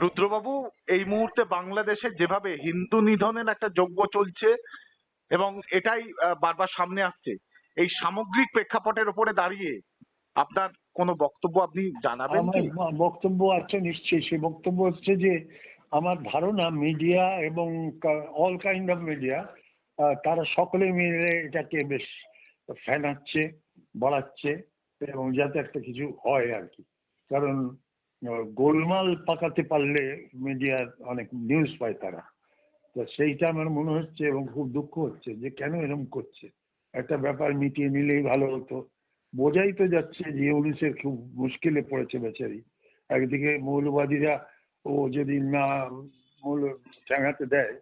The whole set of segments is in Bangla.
রুদ্রবাবু এই মুহূর্তে বাংলাদেশে যেভাবে হিন্দু নিধনের একটা যজ্ঞ চলছে এবং এটাই বারবার সামনে আসছে এই সামগ্রিক প্রেক্ষাপটের উপরে দাঁড়িয়ে আপনার কোনো বক্তব্য আপনি জানাবেন কি? বক্তব্য আছে নিশ্চয়ই সেই বক্তব্য হচ্ছে যে আমার ধারণা মিডিয়া এবং অল কাইন্ড অফ মিডিয়া তারা সকলে মিলে এটাকে বেশ ফেনাচ্ছে বাড়াচ্ছে এবং যাতে একটা কিছু হয় আর কি। কারণ গোলমাল পাকাতে পারলে মিডিয়ার অনেক নিউজ পায় তারা। তো সেইটা আমার মনে হচ্ছে এবং খুব দুঃখ হচ্ছে যে কেন এরকম করছে? একটা ব্যাপার মিটিয়ে নিলেই ভালো হতো। বোঝাই তো যাচ্ছে যে ইউনিসের খুব মুশকিলে পড়েছে বেচারি। একদিকে মৌলবাদীরা ও যদি না মৌল ঠেঙাতে দেয়,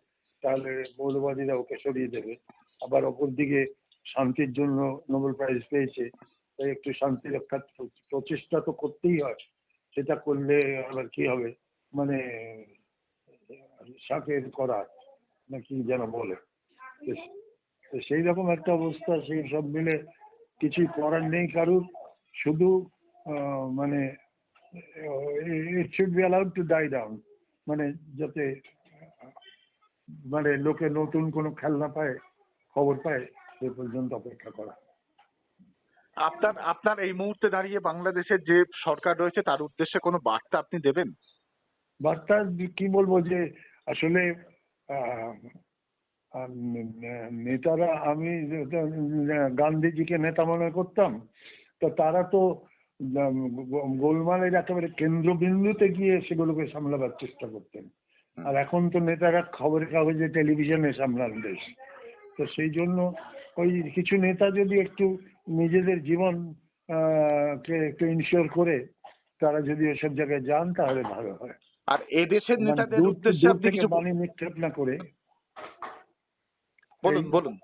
তাহলে মৌলবাদীরা ওকে সরিয়ে দেবে। আবার অপরদিকে শান্তির জন্য নোবেল প্রাইজ পেয়েছে, তাই একটু শান্তি রক্ষার প্রচেষ্টা তো করতেই হয়। সেটা করলে আবার কি হবে? মানে শাকের করা নাকি যেন বলে। সেই রকম একটা অবস্থা, সেই সব মিলে কিছুই করার নেই কারুর। শুধু মানে it should be allowed to die down মানে যাতে মানে লোকে নতুন কোনো খেলনা পায়, খবর পায় সে পর্যন্ত অপেক্ষা করা। আপনার আপনার এই মুহূর্তে দাঁড়িয়ে বাংলাদেশের যে সরকার রয়েছে তার উদ্দেশ্যে কোনো বার্তা আপনি দেবেন? বার্তা কি বলব যে আসলে নেতারা আমি গান্ধীজিকে নেতা মনে করতাম তো তারা তো গোলমালের একেবারে কেন্দ্রবিন্দুতে গিয়ে সেগুলোকে সামলাবার চেষ্টা করতেন। আর এখন তো নেতারা খবরের কাগজে টেলিভিশনে সামলান দেশ তো সেই জন্য ওই কিছু নেতা যদি একটু নিজেদের জীবন একটু ইনশিওর করে তারা যদি ওসব জায়গায় যান তাহলে ভালো হয়। আর এদেশের মানে নেতাদের দূর- উদ্দেশ্যে আপনি কিছু বাণী নিক্ষেপ না করে। বলুন বলুন।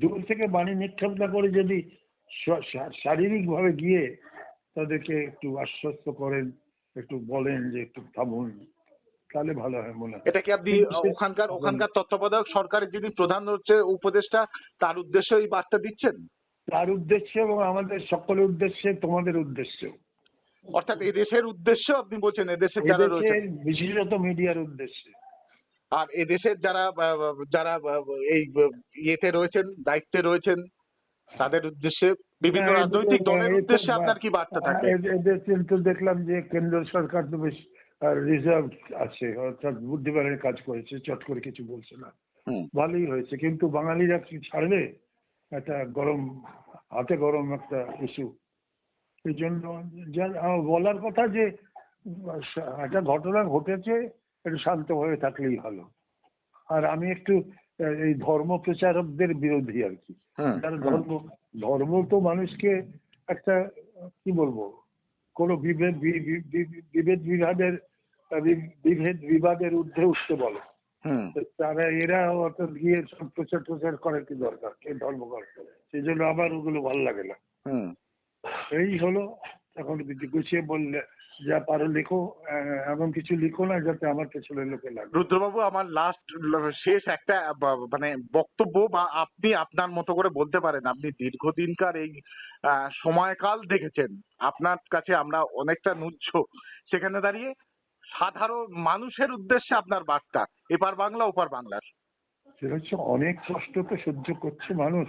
দূর থেকে বাণী নিক্ষেপ না করে যদি শারীরিক ভাবে গিয়ে তাদেরকে একটু আশ্বস্ত করেন একটু বলেন যে একটু থামুন। তাহলে ভালো হয় মনে হয়। এটা কি আপনি ওখানকার ওখানকার তত্ত্বাবধায়ক সরকারের যিনি প্রধান হচ্ছে উপদেষ্টা তার উদ্দেশ্যে এই বার্তা দিচ্ছেন? তার উদ্দেশ্যে এবং আমাদের সকলের উদ্দেশ্যে তোমাদের উদ্দেশ্যে। অর্থাৎ এদেশের উদ্দেশ্যে আপনি বলছেন এদেশের যারা রয়েছে। বিশেষত মিডিয়ার উদ্দেশ্যে। আর এদেশের যারা যারা এই ইয়েতে রয়েছেন দায়িত্বে রয়েছেন তাদের উদ্দেশ্যে বিভিন্ন হ্যাঁ, রাজনৈতিক দলের উদ্দেশ্যে আপনার কি বার্তা থাকে? এদের- এদের কিন্তু দেখলাম যে কেন্দ্র সরকার তো বেশ রিজার্ভ আছে অর্থাৎ বুদ্ধিমানের কাজ করেছে চট করে কিছু বলছে না। ভালোই হয়েছে কিন্তু বাঙালিরা কি ছাড়বে? একটা গরম হাতে গরম একটা ইস্যু এই জন্য বলার কথা যে একটা ঘটনা ঘটেছে একটু শান্তভাবে থাকলেই ভালো। আর আমি একটু এই ধর্ম প্রচারকদের বিরোধী আর কি। ধর্ম ধর্ম তো মানুষকে একটা কি বলব? কোনো বিভেদ বিভেদ বিভাদের বি- বিভেদ বিবাদের ঊর্ধ্বে উঠতে বলে। তারা এরা অর্থাৎ গিয়ে সব প্রচার প্রচার করার কি দরকার? কে ধর্ম করে? সেই জন্য আমার ওগুলো ভালো লাগে না। এই হলো এখন কিছু গুছিয়ে বললে যা পারো লেখো এমন কিছু লিখো না যাতে আমার পেছনে লোকে লাগে। রুদ্রবাবু আমার লাস্ট শেষ একটা মানে বক্তব্য বা আপনি আপনার মতো করে বলতে পারেন। আপনি দীর্ঘদিনকার এই আহ, সময়কাল দেখেছেন। আপনার কাছে আমরা অনেকটা নুচ্ছ। সেখানে দাঁড়িয়ে সাধারণ মানুষের উদ্দেশ্যে আপনার বার্তা এপার বাংলা ওপার বাংলার। সেটা হচ্ছে অনেক কষ্ট তো সহ্য করছে মানুষ।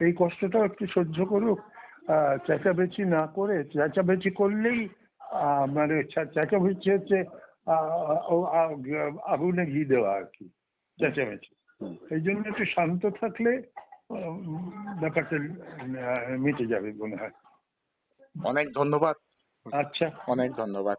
এই কষ্টটাও একটু সহ্য করুক। আহ, চেঁচামেচি না করে চেঁচামেচি করলেই মানে চে- চেঁচামেচি হচ্ছে আগুনে ঘি দেওয়া আর কি চেঁচামেচি। এই জন্য একটু শান্ত থাকলে ব্যাপারটা মিটে যাবে মনে হয়। অনেক ধন্যবাদ। আচ্ছা। অনেক ধন্যবাদ।